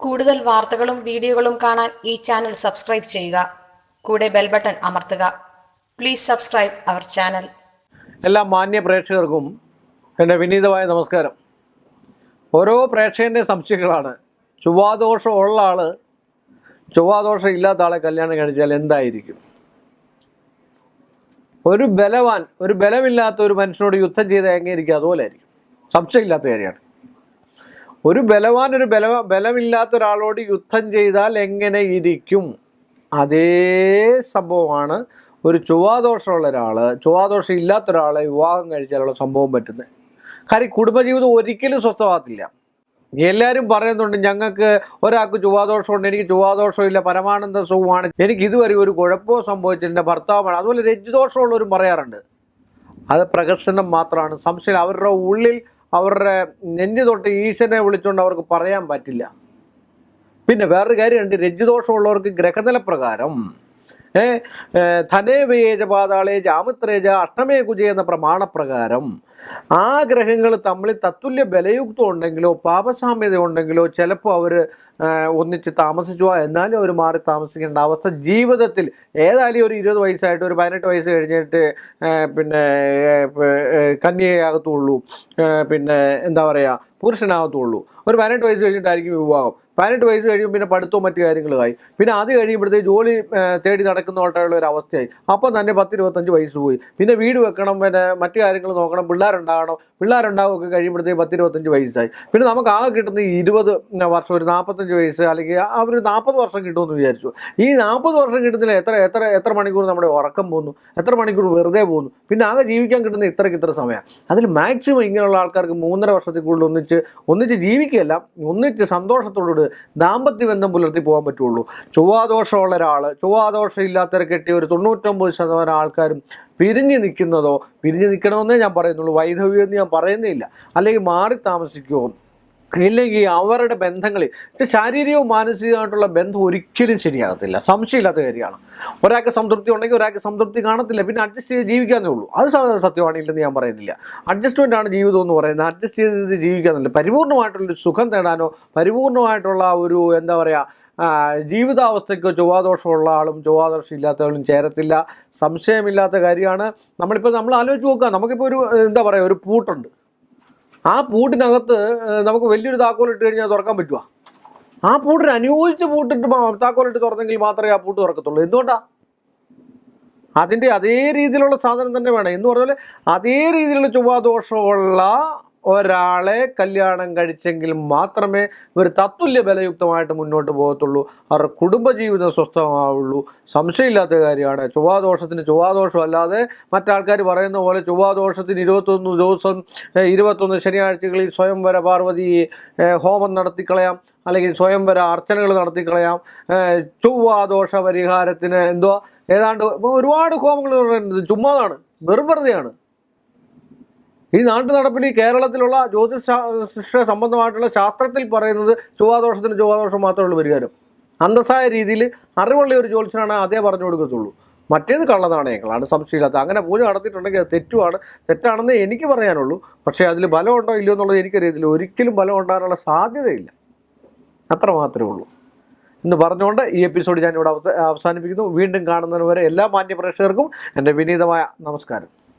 കൂടുതൽ വാർത്തകളും വീഡിയോകളും കാണാൻ ഈ ചാനൽ സബ്സ്ക്രൈബ് ചെയ്യുക. കൂടെ ബെൽ ബട്ടൺ അമർത്തുക. Please subscribe our channel. എല്ലാ മാന്യ പ്രേക്ഷകർക്കും എന്റെ വിനീതമായ നമസ്കാരം. ഓരോ പ്രേക്ഷകന്റെ സംശയങ്ങളാണ്. ചൊവ്വാദോഷം ഉള്ള ആൾ ചൊവ്വാദോഷം ഇല്ലാത്ത ആളെ കല്യാണം കഴിച്ചാൽ എന്തായിരിക്കും? ഒരു ബലവാൻ ഒരു ബലമില്ലാത്ത ഒരു മനുഷ്യനോട് യുദ്ധം ചെയ്ത് എങ്ങനെയിരിക്കും? അതുപോലെ ആയിരിക്കും. സംശയമില്ലാത്ത കാര്യമാണ്. ഒരു ബലവാൻ ഒരു ബല ബലമില്ലാത്ത ഒരാളോട് യുദ്ധം ചെയ്താൽ എങ്ങനെ ഇരിക്കും? അതേ സംഭവമാണ് ഒരു ചൊവ്വാദോഷമുള്ള ഒരാൾ ചൊവ്വാദോഷം ഇല്ലാത്ത ഒരാളെ വിവാഹം കഴിച്ചാലുള്ള സംഭവം പറ്റുന്നത്. കാര്യം കുടുംബജീവിതം ഒരിക്കലും സ്വസ്ഥമാകത്തില്ല. എല്ലാവരും പറയുന്നുണ്ട് ഞങ്ങൾക്ക് ഒരാൾക്ക് ചൊവ്വാദോഷമുണ്ട് എനിക്ക് ചൊവ്വാദോഷമില്ല പരമാനന്ദ സുഖമാണ് എനിക്ക് ഇതുവരെ ഒരു കുഴപ്പമോ സംഭവിച്ചിട്ടുണ്ട് ഭർത്താവാണ് അതുപോലെ രജ്ജുദോഷമുള്ളവരും പറയാറുണ്ട്. അത് പ്രഹസനം മാത്രമാണ്. സംശയം അവരുടെ ഉള്ളിൽ അവരുടെ നെഞ്ചു തൊട്ട് ഈശ്വരനെ വിളിച്ചുകൊണ്ട് അവർക്ക് പറയാൻ പറ്റില്ല. പിന്നെ വേറൊരു കാര്യമുണ്ട് രജ്ജുദോഷമുള്ളവർക്ക് ഗ്രഹനില പ്രകാരം ഏ, ഏ, ധനേ വേജ പാതാളേ ജാമിത്രേജ അഷ്ടമേ കുജ എന്ന പ്രമാണപ്രകാരം ആ ഗ്രഹങ്ങൾ തമ്മിൽ തത്തുല്യ ബലയുക്തം ഉണ്ടെങ്കിലോ പാപസാമ്യത ഉണ്ടെങ്കിലോ ചിലപ്പോൾ അവർ ഒന്നിച്ച് താമസിച്ചു എന്നാലും അവർ മാറി താമസിക്കേണ്ട അവസ്ഥ ജീവിതത്തിൽ. ഏതായാലും ഒരു ഇരുപത് വയസ്സായിട്ട് ഒരു പതിനെട്ട് വയസ്സ് കഴിഞ്ഞിട്ട് പിന്നെ കന്യകയാകത്തുള്ളൂ. പിന്നെ എന്താ പറയുക പുരുഷനാകത്തുള്ളൂ. ഒരു പതിനെട്ട് വയസ്സ് കഴിഞ്ഞിട്ടായിരിക്കും വിവാഹം. പതിനെട്ട് വയസ്സ് കഴിയുമ്പോൾ പിന്നെ പഠിത്തവും മറ്റു കാര്യങ്ങളുമായി. പിന്നെ അത് കഴിയുമ്പോഴത്തേക്ക് ജോലി തേടി തേടി ആൾക്കാരുള്ള ഒരു അവസ്ഥയായി. അപ്പം തന്നെ പത്ത് ഇരുപത്തഞ്ച് വയസ്സ് പോയി. പിന്നെ വീട് വെക്കണം പിന്നെ മറ്റു കാര്യങ്ങൾ നോക്കണം പിള്ളേരുണ്ടാകണം. പിള്ളേരുണ്ടാവുകയൊക്കെ കഴിയുമ്പോഴത്തേക്ക് പത്ത് ഇരുപത്തഞ്ച് വയസ്സായി. പിന്നെ നമുക്ക് ആകെ കിട്ടുന്ന ഈ ഇരുപത് വർഷം ഒരു നാൽപ്പത്തഞ്ച് വയസ്സ് അല്ലെങ്കിൽ ആ ഒരു നാൽപ്പത് വർഷം കിട്ടുമെന്ന് വിചാരിച്ചു. ഈ നാൽപ്പത് വർഷം കിട്ടുന്നില്ല എത്ര എത്ര എത്ര മണിക്കൂർ നമ്മുടെ ഉറക്കം പോകുന്നു എത്ര മണിക്കൂർ വെറുതെ പോകുന്നു പിന്നെ ആകെ ജീവിക്കാൻ കിട്ടുന്ന ഇത്രയ്ക്ക് ഇത്ര സമയം. അതിൽ മാക്സിമം ഇങ്ങനെയുള്ള ആൾക്കാർക്ക് മൂന്നര വർഷത്തിൽ കൂടുതൽ ഒന്നിച്ച് ഒന്നിച്ച് ജീവിക്കുകയല്ല ഒന്നിച്ച് സന്തോഷത്തോടുകൂടി ദാമ്പത്യ ബന്ധം പുലർത്തി പോകാൻ പറ്റുള്ളൂ. ചൊവ്വാദോഷമുള്ള ഒരാൾ ചൊവ്വാദോഷം ഇല്ലാത്തവരെ കെട്ടിയ ഒരു തൊണ്ണൂറ്റൊമ്പത് ശതമാനം ആൾക്കാരും പിരിഞ്ഞു നിൽക്കുന്നതോ പിരിഞ്ഞു നിൽക്കണമെന്നേ ഞാൻ പറയുന്നുള്ളൂ. വൈധവ്യം എന്ന് ഞാൻ പറയുന്നില്ല അല്ലെങ്കിൽ മാറി താമസിക്കുമോ ഇല്ലെങ്കിൽ അവരുടെ ബന്ധങ്ങളിൽ ശാരീരികവും മാനസികമായിട്ടുള്ള ബന്ധം ഒരിക്കലും ശരിയാകത്തില്ല. സംശയമില്ലാത്ത കാര്യമാണ്. ഒരാൾക്ക് സംതൃപ്തി ഉണ്ടെങ്കിൽ ഒരാൾക്ക് സംതൃപ്തി കാണത്തില്ല. പിന്നെ അഡ്ജസ്റ്റ് ചെയ്ത് ജീവിക്കാന്നേ ഉള്ളൂ. അത് സത്യമാണ് ഞാൻ പറയുന്നില്ല. അഡ്ജസ്റ്റ്മെന്റ് ആണ് ജീവിതം എന്ന് പറയുന്നത്. അഡ്ജസ്റ്റ് ചെയ്ത് ജീവിക്കാന്നില്ല. പരിപൂർണമായിട്ടുള്ളൊരു സുഖം തേടാനോ പരിപൂർണമായിട്ടുള്ള ഒരു എന്താ പറയുക ജീവിതാവസ്ഥയ്ക്ക് ചൊവ്വാദോഷമുള്ള ആളും ചൊവ്വാദോഷം ഇല്ലാത്തവരും ചേരത്തില്ല. സംശയമില്ലാത്ത കാര്യമാണ്. നമ്മളിപ്പോൾ നമ്മൾ ആലോചിച്ച് നോക്കുക. നമുക്കിപ്പോൾ ഒരു എന്താ പറയുക ഒരു പൂട്ടുണ്ട്. ആ പൂട്ടിനകത്ത് നമുക്ക് വലിയൊരു താക്കോൽ ഇട്ട് കഴിഞ്ഞാൽ തുറക്കാൻ പറ്റുമോ ആ പൂട്ടിന് അനുയോജിച്ച് പൂട്ടിട്ട് താക്കോലിട്ട് തുറന്നെങ്കിൽ മാത്രമേ ആ പൂട്ട് തുറക്കത്തുള്ളൂ. എന്തുകൊണ്ടാണ് അതിന്റെ അതേ രീതിയിലുള്ള സാധനം തന്നെ വേണം. എന്ന് പറഞ്ഞാൽ അതേ രീതിയിലുള്ള ചൊവ്വാദോഷമുള്ള ഒരാളെ കല്യാണം കഴിച്ചെങ്കിൽ മാത്രമേ ഇവർ തത്തുല്യ ബലയുക്തമായിട്ട് മുന്നോട്ട് പോകത്തുള്ളൂ. അവരുടെ കുടുംബജീവിതം സ്വസ്ഥമാവുള്ളൂ. സംശയമില്ലാത്ത കാര്യമാണ്. ചൊവ്വാദോഷത്തിന് ചൊവ്വാദോഷം അല്ലാതെ മറ്റാൾക്കാർ പറയുന്ന പോലെ ചൊവ്വാദോഷത്തിന് ഇരുപത്തൊന്ന് ദിവസം ഇരുപത്തൊന്ന് ശനിയാഴ്ചകളിൽ സ്വയംവര പാർവതി ഹോമം നടത്തിക്കളയാം. അല്ലെങ്കിൽ സ്വയംവര അർച്ചനകൾ നടത്തിക്കളയാം. ചൊവ്വാദോഷ പരിഹാരത്തിന് എന്തോ ഏതാണ്ട് ഒരുപാട് ഹോമങ്ങൾ ചുമ്മാതാണ്. വെറും വെറുതെയാണ്. ഈ നാട്ടു നടപ്പിൽ ഈ കേരളത്തിലുള്ള ജ്യോതിഷ സംബന്ധമായിട്ടുള്ള ശാസ്ത്രത്തിൽ പറയുന്നത് ചൊവ്വാദോഷത്തിന് ചൊവ്വാദോഷം മാത്രമേ ഉള്ളൂ പരിഹാരം അന്തസ്സായ രീതിയിൽ അറിവുള്ള ഒരു ജ്യോതിഷനാണ് അതേ പറഞ്ഞു കൊടുക്കത്തുള്ളൂ. മറ്റേത് കള്ളനാണയങ്ങളാണ് സംശയമില്ലാത്ത. അങ്ങനെ പൂജ നടത്തിയിട്ടുണ്ടെങ്കിൽ അത് തെറ്റുമാണ് തെറ്റാണെന്ന് എനിക്ക് പറയാനുള്ളൂ. പക്ഷേ അതിൽ ബലമുണ്ടോ ഇല്ലയോ എന്നുള്ളത് എനിക്കറിയത്തില്ല. ഒരിക്കലും ബലം ഉണ്ടാകാനുള്ള സാധ്യതയില്ല. അത്ര മാത്രമേ ഉള്ളൂ. എന്ന് പറഞ്ഞുകൊണ്ട് ഈ എപ്പിസോഡ് ഞാൻ അവസാനിപ്പിക്കുന്നു. വീണ്ടും കാണുന്നതിന് വരെ എല്ലാ മാന്യ പ്രേക്ഷകർക്കും എന്റെ വിനീതമായ നമസ്കാരം.